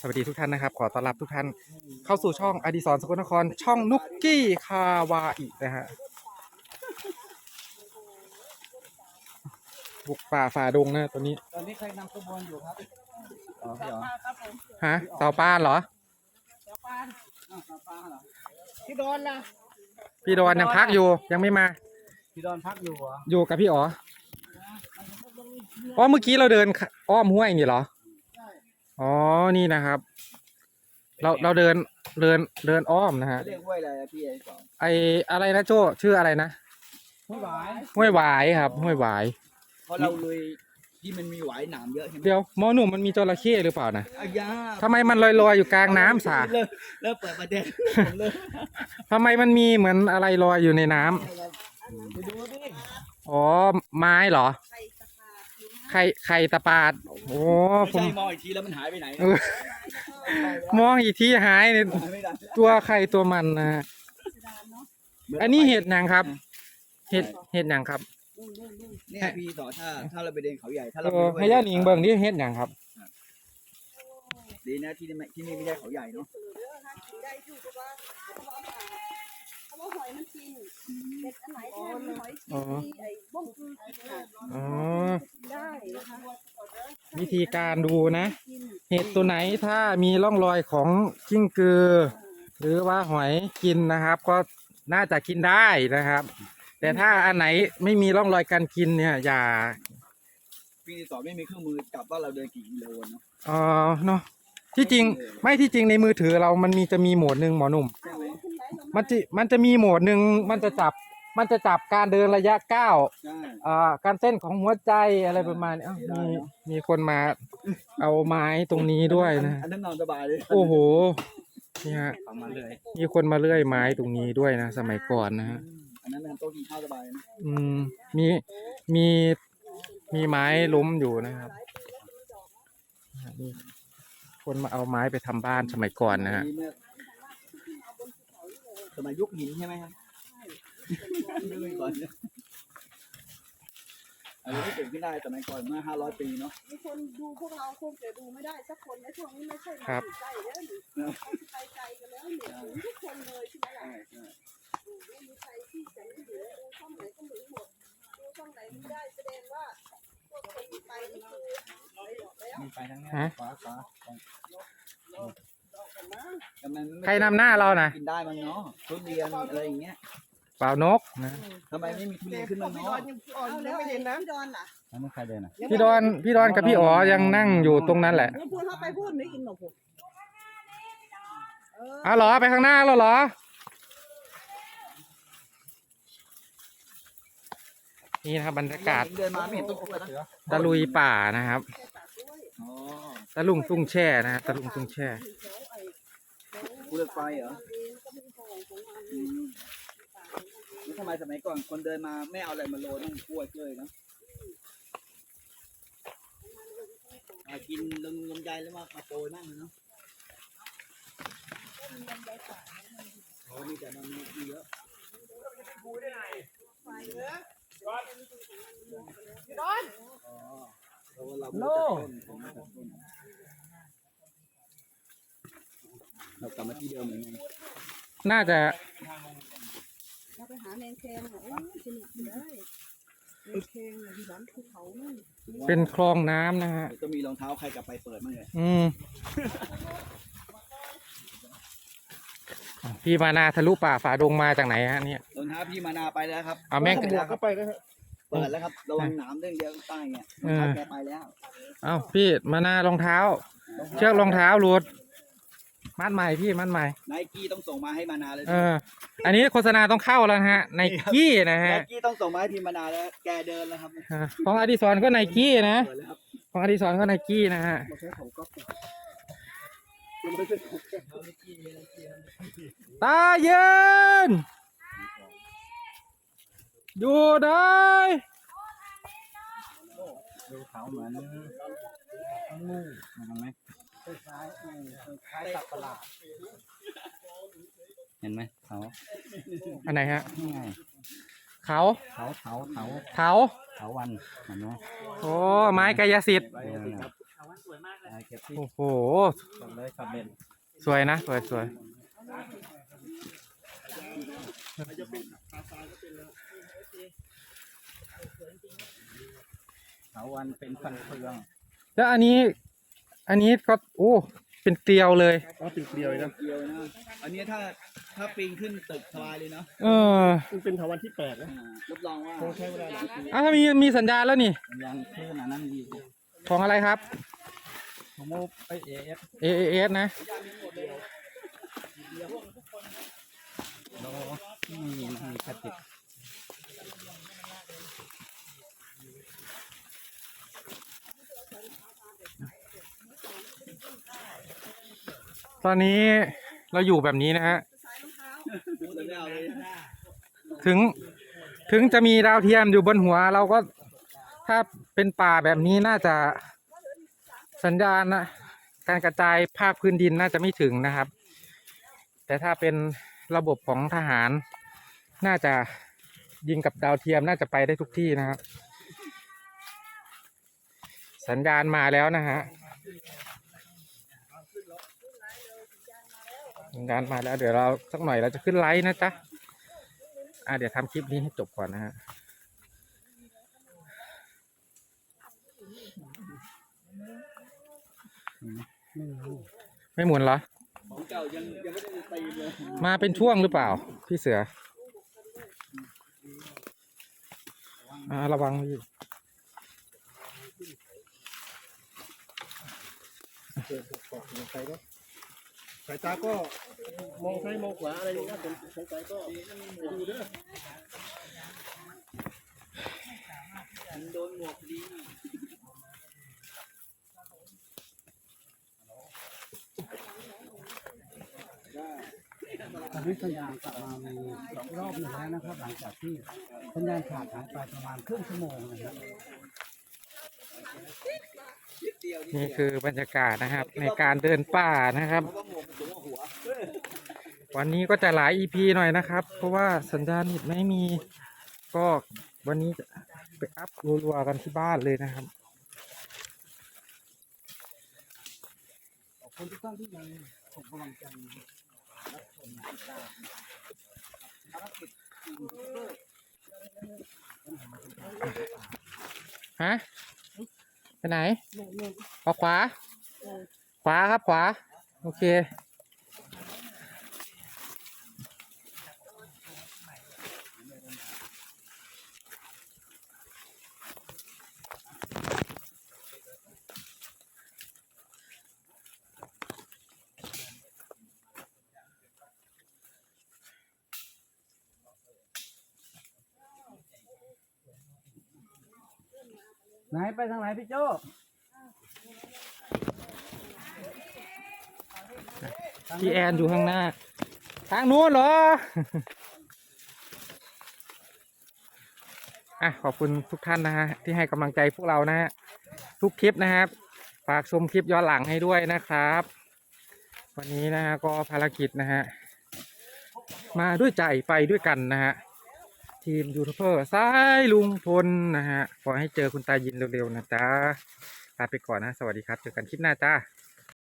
สวัสดีทุกท่านนะครับ ขอต้อนรับทุกท่านเข้าสู่ช่องอดิศรสกลนคร ช่องนุกกี้คาวาอินะฮะบุกป่าฝ่าดงนะตัวนี้ ตอนนี้ใครนำขบวนอยู่ครับอ๋อพี่เหรอฮะเต่าป้านเหรออ้าวป้าป้าเหรอพี่ดอนล่ะพี่ดอนยังพักอยู่ยังไม่มา พี่ดอนพักอยู่เหรออยู่กับพี่อ๋ออ๋อเมื่อกี้เราเดินอ้อมห้วยนี่เหรอ อ๋อ นี่นะครับ เราเราเดินเดินเดินอ้อมนะฮะ เรียกห้วยอะไรอะพี่ไอ้สองไออะไรนะโจ้ชื่ออะไรนะห้วยหวายห้วยหวายครับห้วยหวาย เพราะเราเลยที่มันมีหวายหนามเยอะใช่ไหมเดี๋ยวหมอหนุ่มมันมีจระเข้หรือเปล่านะอายาทำไมมันลอยๆอยู่กลางน้ำสาเริ่มเริ่มเปิดประเด็นผมเลยทำไมมันมีเหมือนอะไรลอยอยู่ในน้ำไปดูดิ อ๋อไม้เหรอไข่ไข่ตะปาด โอ้ไม่ผมใช่มองอีกทีแล้วมันหายไปไหนเออมองอีกทีหายเนี่ยหายไม่ได้ตัวไข่ตัวมันนะฮะอันนี้เห็ดหยังครับ เห็ดเห็ดหยังครับเนี่ยพี่ต่อถ้าถ้าเราไปเดินเขาใหญ่ถ้าเอเราอไปให้ย่าหนิงเบิ่งที่เห็ดหยังครับ ดีนะที่นี่ไม่ที่นี่ไม่ใช่เขาใหญ่เนาะได้อยู่แต่ว่าเพราะว่าหอยมันกินเห็ดอันไหนแทนหอยอ๋อ มีไอ้บ้องคือกิน อ๋อ ได้นะคะ วิธีการดูนะกินเห็ดตัวไหนถ้ามีร่องรอยของกิ้งกือ หรือว่าหอยกินนะครับ ก็น่าจะกินได้นะครับ แต่ถ้าอันไหนไม่มีร่องรอยการกินเนี่ยอย่าพี่ต่อไม่มีเครื่องมือจับว่าเราเดินกี่กิโลเนาะเออเนาะที่จริงไม่ที่จริงในมือถือเรามันมีจะมีโหมดหนึ่งหมอหนุ่ม ใช่ไหมมันจะมันจะมีโหมดหนึ่งมันจะจับ มันจะจับการเดินระยะก้าวใช่ อ่าการเต้นของหัวใจอะไรประมาณนี้อ้าวมีมีคนมา เอาไม้ตรงนี้ด้วยนะ อันนั้นนอนสบายเลยโอ้โหนี่ฮะเอามาเลยมีคนมาเลื่อยไม้ตรงนี้ด้วยนะสมัยก่อนนะฮะ อันนั้นเป็นโต๊ะกินข้าวสบายนะอืมมีมีมีไม้ล้มอยู่นะครับนี่คนมาเอาไม้ไปทำบ้านสมัยก่อนนะฮะเมื่อสมัยยุคหินใช่ไหมครับ ยุคหินก่อนเนี่ยอันนี้เกิดขึ้นได้สมัยก่อนเมื่อห้าร้อยปีเนาะมีคนดูพวกเราคงจะดูไม่ได้สักคนในช่วงนี้ไม่ใช่มาครับอยู่ใกล้แล้วหรือไปไกลกันแล้วเนี่ยถึงทุกคนเลยใช่ไหมล่ะใช่ใช่ไม่มีใครที่จะไม่เหลือดูช่องไหนก็เหมือนหมดดูช่องไหนไม่ได้แสดงว่าพวกคนที่ไปนี่คือไปหมดแล้วมีไปทั้งนี้ฮะขวาขวาแต่มันไม่ใครนำหน้าเรานะกินได้มั้งเนาะทุเรียนอะไรอย่างเงี้ย เปล่านกนะทำไมไม่มีทุเรียนขึ้นมาเนาะเอาแล้วไม่เห็นนะพี่ดอนล่ะแล้วมันใครเดินอะพี่ดอนพี่ดอนกับพี่อ๋อยังนั่งอยู่ตรงนั้นแหละแล้วพูดเข้าไปพูดไม่กินหรอกผมเอออ้าวเหรอไปข้างหน้าแล้วเหรอ นี่นะครับบรรยากาศเดินมาไม่เห็นต้นกล้วยนะตะลุยป่านะครับอ๋อตะลุงตุ้งแช่นะฮะตะลุงตุ้งแช่กูเลือกไฟเหรอ อืมแล้วทำไมสมัยก่อนคนเดินมาไม่เอาอะไรมาโรยต้องกล้วยเลยเนาะมากินลงลงใจแล้วมามาโปรยนั่งเลยเนาะโอ้มีแต่มันมีเยอะอ๋อเพราะว่าเราไม่รู้จักต้นของมันจากต้นเรากลับมาที่เดิมเหมือนกันน่าจะเราไป หาแมงแคงอะโอ้ยสนุกเลยแมงแคงอะที่หลังภูเขานั่นเป็นคลองน้ำนะฮะเดี๋ยวก็มีรองเท้าใครกลับไปเปิดมั่งเลยอืมพี่มานาทะลุป่าฝ่าดงมาจากไหนฮะเนี่ย รองเท้าพี่มานาไปแล้วครับเอาแม่ง หมวกก็ไปแล้วเปิดแล้วครับ ระวังหนามเรื่องเดียวใต้เนี่ยรองเท้าแกไปแล้ว เอ้าพี่มานา รองเท้า เชือกรองเท้าหลุด มัดใหม่พี่มัดใหม่ไนกี้ต้องส่งมาให้มานาเลยเออ อันนี้โฆษณาต้องเข้าแล้วนะฮะไนกี้นะไนฮะกี้ต้องส่งมาให้พี่มานาแล้วแกเดินแล้วครับอ่าของอดิศรก็ไนกี้นะเปิดแล้วครับของอดิศรก็ไนกี้นะฮะมาใช้ของก๊อฟยังไม่ได้ของแกเอาไนกี้ไนกี้ตาเย็นอยู่ได้ ดูเขาเหมือนงูเห็นไหม คล้ายคล้ายสัตว์ประหลาดเห็นไหมเขาอันไหนฮะนี่ไงเขาเขาเขาเขาเขาเขาวันเห็นไหมโอ้ไม้กายสิทธิ์เออน่ะอ๋ออ่าเก็บที่โอ้โหส่งเลยคอมเมนต์สวยนะสวยสวยเถาวันเป็นฟันเฟืองแล้วอันนี้ อันนี้ก็โอ้เป็นเกลียวเลย อ๋อติดเดียวเลยนะเดียวนะอันนี้ถ้าถ้าปีนขึ้นตึกสบายเลยเนาะเออมันเป็นถาวันที่แปดนะอ่ารับรองว่าคงใช้เวลาหลายปีอ้าวถ้ามีมีสัญญาณแล้วนี่ ยังคลื่นอันนั้นดีของอะไรครับ ผมโมไปเอฟ AAS นะโลมีมีกระติก ตอนนี้เราอยู่แบบนี้นะฮะพูดแล้วไม่เอาเลยถึงถึงจะมีดาวเทียมอยู่บนหัว เราก็ถ้าเป็นป่าแบบนี้น่าจะสัญญาณนะการกระจายภาคพื้นดินน่าจะไม่ถึงนะครับ แต่ถ้าเป็นระบบของทหาร น่าจะยิงกับดาวเทียมน่าจะไปได้ทุกที่นะครับ สัญญาณมาแล้วนะฮะ สัญญาณมาแล้วเดี๋ยวเราสักหน่อยเราจะขึ้นไลฟ์นะจ๊ะอะเดี๋ยวทำคลิปนี้ให้จบก่อนนะฮะไม่หมุนเหรอ ของเก่ายังยังไม่ได้ตีเลย มาเป็นช่วงหรือเปล่า พี่เสืออ่าระวังพี่เดินขอบสงสัย สายตาก็มองซ้ายมองขวาอะไรอย่างเงี้ยสงสัยก็ไปดูเด้อโดนหมวกดีตอนนี้สัญญาณกลับมามีสองรอบหนึ่งแล้วนะครับ หลังจากที่สัญญาณขาดหายไปประมาณครึ่งชั่วโมงนะครับ นี่คือบรรยากาศนะครับ ในการเดินป่านะครับเพราะว่าหมวกมันสูงกว่าหัววันนี้ก็จะหลาย EP หน่อยนะครับ เพราะว่าสัญญาณเน็ตไม่มีก็วันนี้จะไปอัพรัวๆกันที่บ้านเลยนะครับขอบคุณทุกท่านที่ยังส่งกำลังใจฮะ ไปไหนเอาขวา ขวาครับขวา โอเค ไหนไปทางไหนพี่โจ้พี่แอนอยู่ข้างหน้า ทางนู้นเหรอ อะขอบคุณทุกท่านนะฮะที่ให้กำลังใจพวกเรานะฮะทุกคลิปนะครับ ฝากชมคลิปย้อนหลังให้ด้วยนะครับ วันนี้นะฮะก็ภารกิจนะฮะมาด้วยใจไปด้วยกันนะฮะ ทีมยูทูบเบอร์สายลุงพลนะฮะขอให้เจอคุณตายินเร็วๆนะจ๊ะลาไปก่อนนะ สวัสดีครับ เจอกันคลิปหน้าจ้า